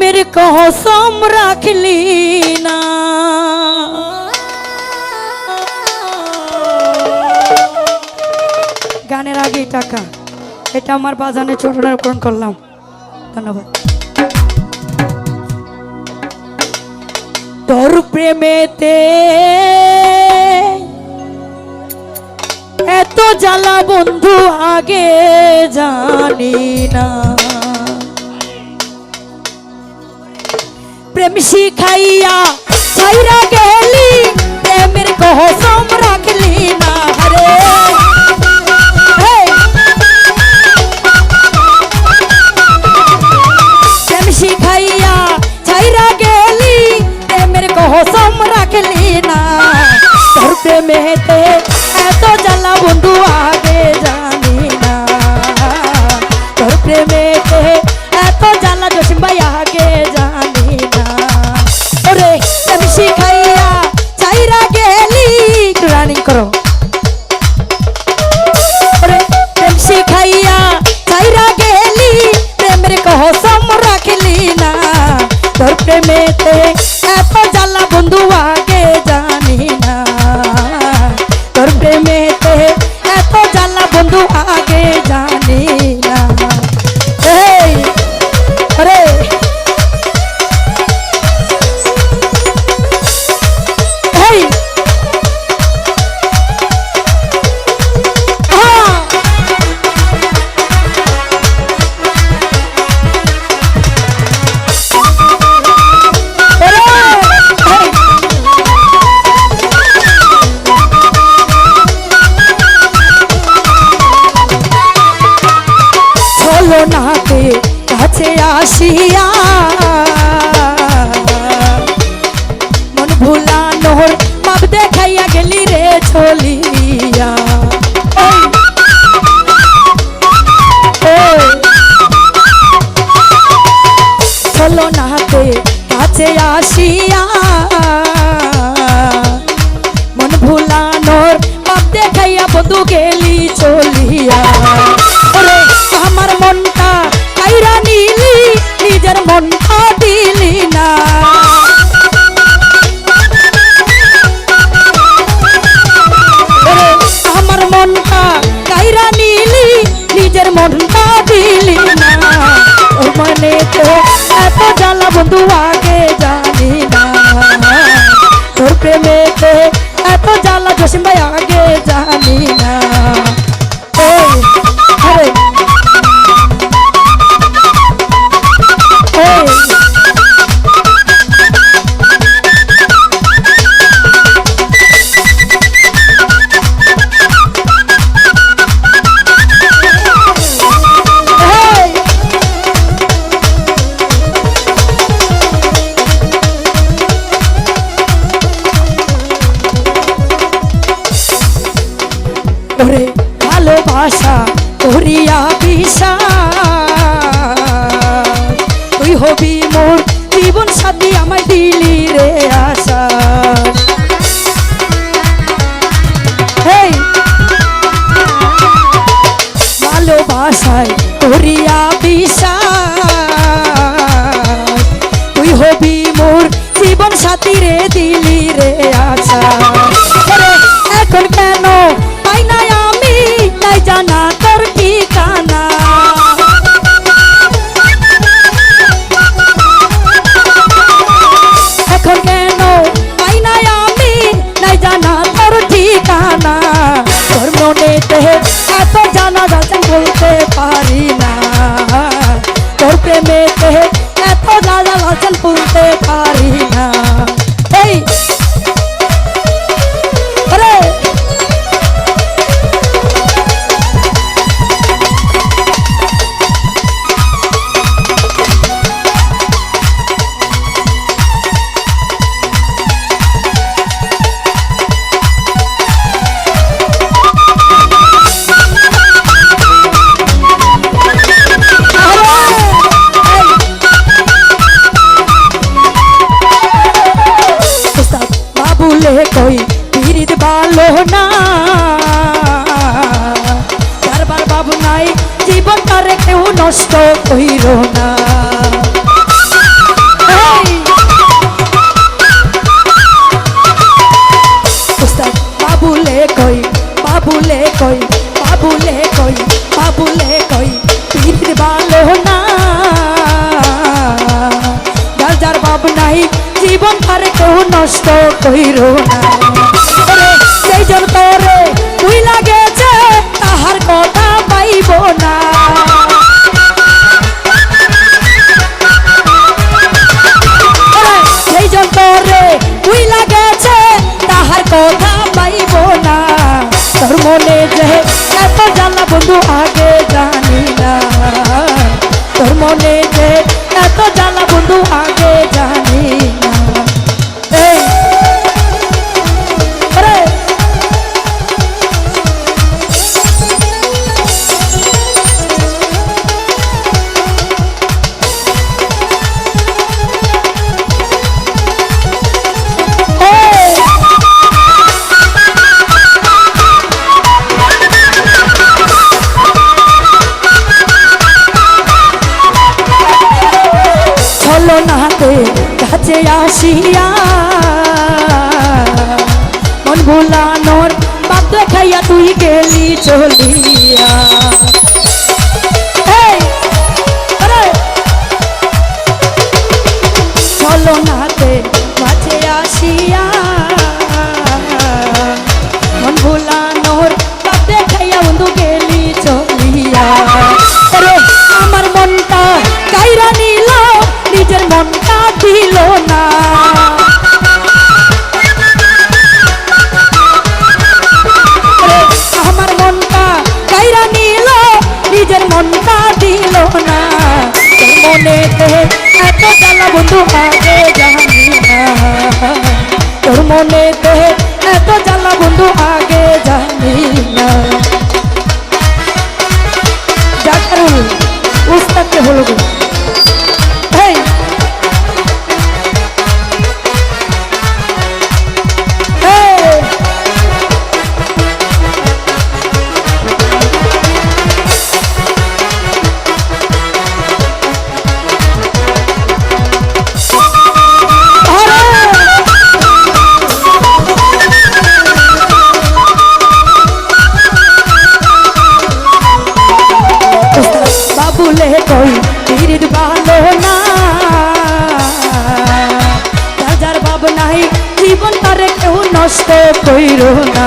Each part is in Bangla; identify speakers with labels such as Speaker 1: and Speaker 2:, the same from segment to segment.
Speaker 1: প্রেমের কসম রাখলি না গানের আগে টাকা এটা আমার বাজানে ছোটনার্পণ করলাম ধন্যবাদ তোর প্রেমেতে এত জ্বালা বন্ধু আগে জানি না প্রেম শিখাইয়া ছাইরা গেলি প্রেমের কসম রাখলি না রে হেই! প্রেম শিখাইয়া ছাইরা গেলি প্রেমের কসম রাখলি না তোর প্রেমেতে এত ভুলানোর মাপ দেখাইয়া গেলি রে ওই। চলো নাতে কাছে আসিয়া। মন ভুলানোর পাপ দেখাইয়া বধু গেলি চলিয়া তো এত জ্বালা বন্ধু আগে জানি না। তোর প্রেমেতে এত জ্বালা জসিম ভাই আগে করিয়া বিশ্বাস তুই হবি মোর জীবন সাথী আমার দিলি রে আশা। ভালোবাসায় করিয়া বিশ্বাস তুই হবি মোর জীবন সাথী রে, দিলি রে আশা। এখন কেন কইর না। বাবুলে কই বাবুলে কই বাবুলে কই বাবুলে কই, পীর ভালো না। যার যার বাব নাই, জীবন পারে কেউ নষ্ট কইর না। সেই জন তোরে তোরে তুই লাগেছে, তাহার কথা পাইব না। তোর মনে যে এত জ্বালা বন্ধু আগে জানি না। তোর মনে কাছে আসিয়া মন ভুলানোর বাপ দেখাইয়া তুই গেলি চলিয়া। জ্বালা বন্ধু আগে জানি না তোর মনেতে এত জ্বালা বন্ধু আগে জানি না জাকারুল উস্তাদকে বলো নষ্ট কইর না।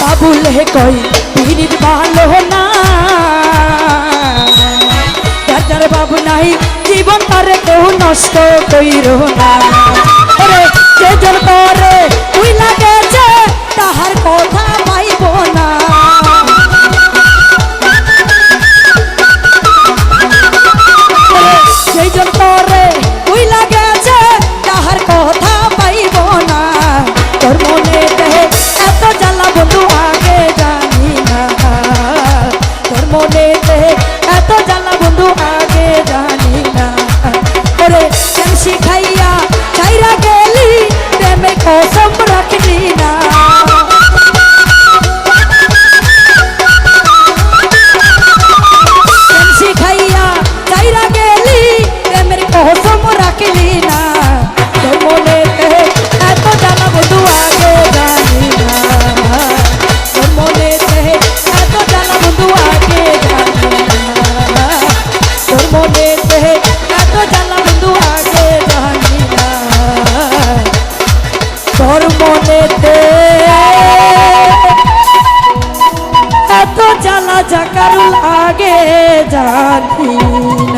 Speaker 1: বাবুলে কই পীরিত ভালো না। যার যার নাই, জীবন তারে কেউ নষ্ট কইর না। যে জন করে তুই লাগেছে মনেতে এত জ্বালা বন্ধু আগে জানি না তোর মনেতে আগে জানি না